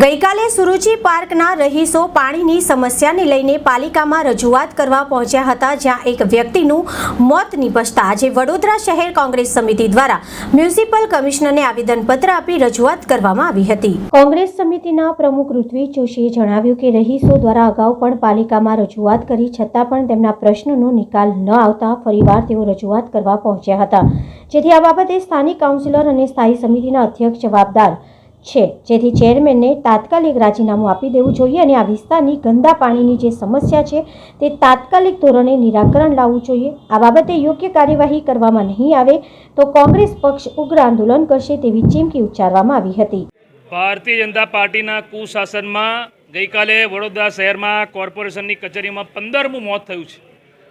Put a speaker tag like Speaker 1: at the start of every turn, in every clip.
Speaker 1: ગઈકાલે સુરુચિ પાર્કના રહીશો પાણીની સમસ્યાને લઈને પાલિકામાં રજૂઆત કરવા પહોંચ્યા હતા, જ્યાં એક વ્યક્તિનું મોત નિપજતા આજે વડોદરા શહેર કોંગ્રેસ સમિતિ દ્વારા મ્યુનિસિપલ કમિશનરને આવેદનપત્ર આપી રજૂઆત કરવામાં આવી હતી. કોંગ્રેસ સમિતિના પ્રમુખ ઋત્વી જોશીએ જણાવ્યું કે રહીશો દ્વારા અગાઉ પણ પાલિકામાં રજૂઆત કરી, છતાં પણ તેમના પ્રશ્નોનો નિકાલ ન આવતા ફરીવાર તેઓ રજૂઆત કરવા પહોંચ્યા હતા. જેથી આ બાબતે સ્થાનિક કાઉન્સિલર અને સ્થાયી સમિતિના અધ્યક્ષ જવાબદાર છે. જેથી ચેરમેનને તાત્કાલિક રાજીનામું આપી દેવું જોઈએ અને આ વિસ્તારની ગંદા પાણીની જે સમસ્યા છે તે તાત્કાલિક ધોરણે નિરાકરણ લાવવું જોઈએ. આ બાબતે યોગ્ય કાર્યવાહી કરવામાં નહીં આવે તો કોંગ્રેસ પક્ષ ઉગ્ર આંદોલન કરશે તેવી ચીમકી ઉચ્ચારવામાં આવી હતી.
Speaker 2: ભારતીય જનતા પાર્ટીના કુશાસનમાં ગઈકાલે વડોદરા શહેરમાં કોર્પોરેશનની કચેરીમાં પંદરમું મોત થયું છે.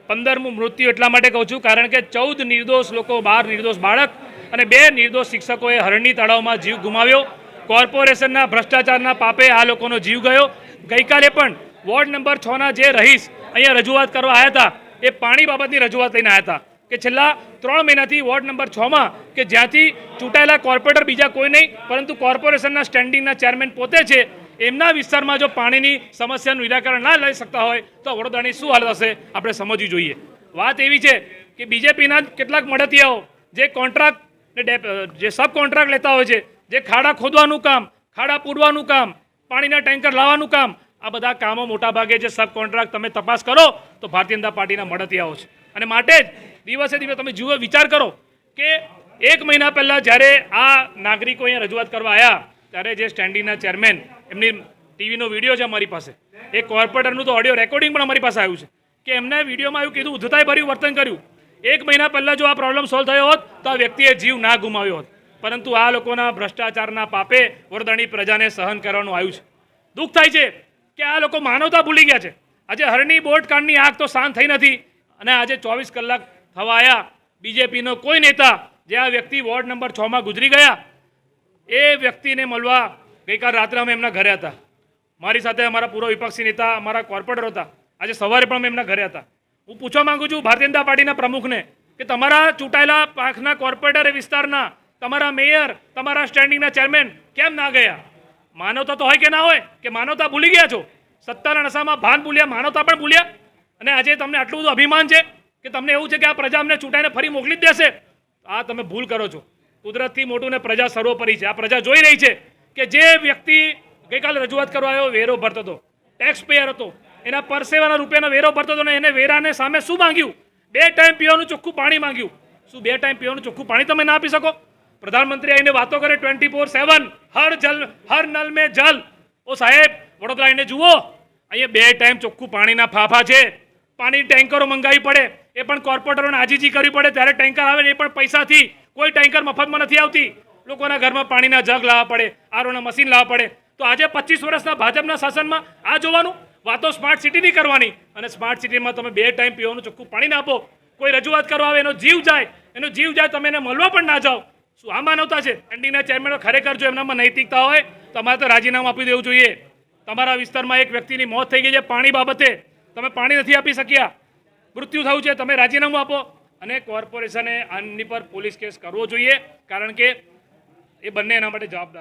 Speaker 2: પંદરમું મૃત્યુ એટલા માટે કહું છું કારણ કે ચૌદ નિર્દોષ લોકો, બાર નિર્દોષ બાળક અને બે નિર્દોષ શિક્ષકોએ હરણી તળાવમાં જીવ ગુમાવ્યો. કોર્પોરેશનના ભ્રષ્ટાચારના પાપે આ લોકોનો જીવ ગયો. ગઈકાલે પણ વોર્ડ નંબર છના જે રહીશ અહીંયા રજૂઆત કરવા આવ્યા હતા, એ પાણી બાબતની રજૂઆત લઈને આવ્યા હતા કે છેલ્લા ત્રણ મહિનાથી વોર્ડ નંબર છમાં કે જ્યાંથી ચૂંટાયેલા કોર્પોરેટર બીજા કોઈ નહીં, પરંતુ કોર્પોરેશનના સ્ટેન્ડિંગના ચેરમેન પોતે છે, એમના વિસ્તારમાં જો પાણીની સમસ્યાનું નિરાકરણ ના લઈ શકતા હોય, તો વડોદરાની શું હાલત હશે આપણે સમજવી જોઈએ. વાત એવી છે કે બીજેપીના કેટલાક મળતિયાઓ જે કોન્ટ્રાક્ટ જે સબ કોન્ટ્રાક્ટ લેતા હોય છે જે ખાડા ખોદવાનું કામ, ખાડા પૂરવાનું કામ, પાણીના ટેન્કર લાવવાનું કામ, આ બધા કામો મોટાભાગે જે સબ કોન્ટ્રાક્ટ તમે તપાસ કરો, તો ભારતીય જનતા પાર્ટીના મળતિયાઓ છે. અને માટે જ દિવસે દિવસે તમે જુઓ, વિચાર કરો કે એક મહિના પહેલાં જ્યારે આ નાગરિકો અહીંયા રજૂઆત કરવા આવ્યા ત્યારે જે સ્ટેન્ડિંગના ચેરમેન, એમની ટીવીનો વીડિયો છે અમારી પાસે. એ કોર્પોરેટરનું તો ઓડિયો રેકોર્ડિંગ પણ અમારી પાસે આવ્યું છે. કે એમને વિડીયોમાં એવું કીધું, ઉદ્ધતાઈ ભર્યું, વર્તન કર્યું. એક મહિના પહેલાં જો આ પ્રોબ્લેમ સોલ્વ થયો હોત, તો આ વ્યક્તિએ જીવ ના ગુમાવ્યો હોત. પરંતુ આ લોકોના ભ્રષ્ટાચારના પાપે વડોદરાની પ્રજાને સહન કરવાનું આવ્યું છે. દુઃખ થાય છે કે આ લોકો માનવતા ભૂલી ગયા છે. આજે હરણી બોટ કાંડની આગ તો શાંત થઈ નથી અને આજે ચોવીસ કલાક થવા આવ્યા બીજેપીનો કોઈ નેતા જે આ વ્યક્તિ વોર્ડ નંબર છમાં ગુજરી ગયા, એ વ્યક્તિને મળવા ગઈકાલ રાત્રે અમે એમના ઘરે હતા. મારી સાથે અમારા પૂર્વ વિપક્ષી નેતા, અમારા કોર્પોરેટર હતા. આજે સવારે પણ અમે એમના ઘરે હતા. હું પૂછવા માગું છું ભારતીય જનતા પાર્ટીના પ્રમુખને કે તમારા ચૂંટાયેલા પાંખના કોર્પોરેટર વિસ્તારના તમારા મેયર, તમારા સ્ટેન્ડિંગના ચેરમેન કેમ ના ગયા? માનવતા તો હોય કે ના હોય? કે માનવતા ભૂલી ગયા છો? સત્તાના નશામાં ભાન ભૂલ્યા, માનવતા પણ ભૂલ્યા? અને આજે તમને આટલું બધું અભિમાન છે કે તમને એવું છે કે આ પ્રજા અમને ચૂંટાઈને ફરી મોકલી જ દેશે? આ તમે ભૂલ કરો છો. કુદરતથી મોટું ને પ્રજા સર્વોપરી છે. આ પ્રજા જોઈ રહી છે કે જે વ્યક્તિ ગઈકાલે રજૂઆત કરવા આવ્યો, વેરો ભરતો હતો. ટેક્સ પેયર હતો. એના પરસેવાના રૂપિયાનો વેરો ભરતો હતો ને એને વેરાને સામે શું માંગ્યું? બે ટાઈમ પીવાનું ચોખ્ખું પાણી માંગ્યું. શું બે ટાઈમ પીવાનું ચોખ્ખું પાણી તમે ના આપી શકો? પ્રધાનમંત્રી આવીને વાતો કરે ટ્વેન્ટી ફોર સેવન હર જલ, હર નલ મે જલ. ઓ સાહેબ, વડોદરા આવીને જુઓ. અહીંયા બે ટાઈમ ચોખ્ખું પાણીના ફાફા છે. પાણી ટેન્કરો મંગાવી પડે. એ પણ કોર્પોરેટરોને આજીજી કરવી પડે. ત્યારે ટેન્કર આવે ને એ પણ પૈસાથી. કોઈ ટેન્કર મફતમાં નથી આવતી. લોકોના ઘરમાં પાણીના જગ લાવવા પડે, આરોના મશીન લાવવા પડે. તો આજે પચીસ વર્ષના ભાજપના શાસનમાં આ જોવાનું? વાતો સ્માર્ટ સિટીની કરવાની. અને સ્માર્ટ સિટીમાં તમે બે ટાઈમ પીવાનું ચોખ્ખું પાણી ના આપો. કોઈ રજૂઆત કરવા આવે એનો જીવ જાય. એનો જીવ જાય, તમે એને મળવા પણ ના જાઓ. શું આ માનવતા છે? એનડીના ચેરમેનો ખરેખર જો એમનામાં નૈતિકતા હોય, તો તમારે તો રાજીનામું આપી દેવું જોઈએ. તમારા વિસ્તારમાં એક વ્યક્તિની મોત થઈ ગઈ છે પાણી બાબતે. તમે પાણી નથી આપી શક્યા. મૃત્યુ થયું છે, તમે રાજીનામું આપો. અને કોર્પોરેશને આની પર પોલીસ કેસ કરવો જોઈએ, કારણ કે એ બંને એના માટે જવાબદાર